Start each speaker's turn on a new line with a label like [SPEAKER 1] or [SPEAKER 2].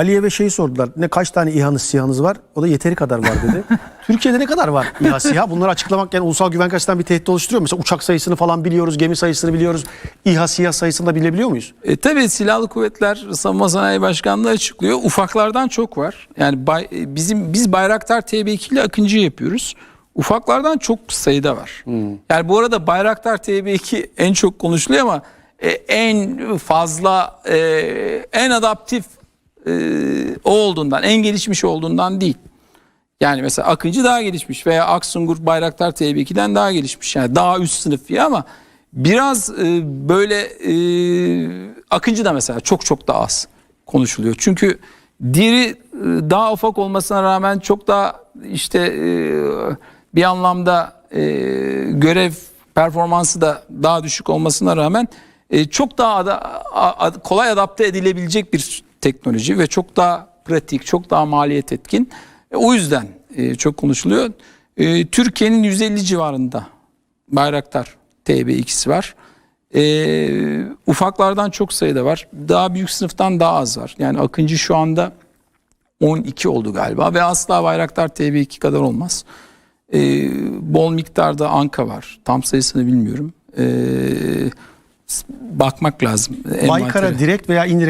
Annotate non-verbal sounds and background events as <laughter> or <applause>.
[SPEAKER 1] Aliyev'e şeyi sordular. Ne kaç tane İHA'nız SİHA'nız var? O da yeteri kadar var dedi. <laughs> Türkiye'de ne kadar var İHA SİHA? Bunları açıklamak yani ulusal güvenlik açısından bir tehdit oluşturuyor. mu? Mesela uçak sayısını falan biliyoruz, gemi sayısını biliyoruz. İHA SİHA sayısını da bilebiliyor muyuz?
[SPEAKER 2] E, tabii Silahlı Kuvvetler Savunma Sanayi Başkanlığı açıklıyor. Ufaklardan çok var. Yani bay- e, bizim biz Bayraktar TB2 ile Akıncı yapıyoruz. Ufaklardan çok sayıda var. Yani bu arada Bayraktar TB2 en çok konuşuluyor ama e, en fazla e, en adaptif e, o olduğundan, en gelişmiş olduğundan değil. Yani mesela Akıncı daha gelişmiş veya Aksungur Bayraktar TB2'den daha gelişmiş. Yani daha üst sınıf ya ama biraz e, böyle e, Akıncı da mesela çok çok daha az konuşuluyor. Çünkü diğeri e, daha ufak olmasına rağmen çok daha işte e, bir anlamda e, görev performansı da daha düşük olmasına rağmen e, çok daha ada- a- a- kolay adapte edilebilecek bir teknoloji ve çok daha pratik, çok daha maliyet etkin. E, o yüzden e, çok konuşuluyor. E, Türkiye'nin 150 civarında Bayraktar TB2'si var. E, ufaklardan çok sayıda var. Daha büyük sınıftan daha az var. Yani Akıncı şu anda 12 oldu galiba ve asla Bayraktar TB2 kadar olmaz. E, bol miktarda Anka var. Tam sayısını bilmiyorum. E, bakmak lazım.
[SPEAKER 1] Baykar'a direkt veya indirekt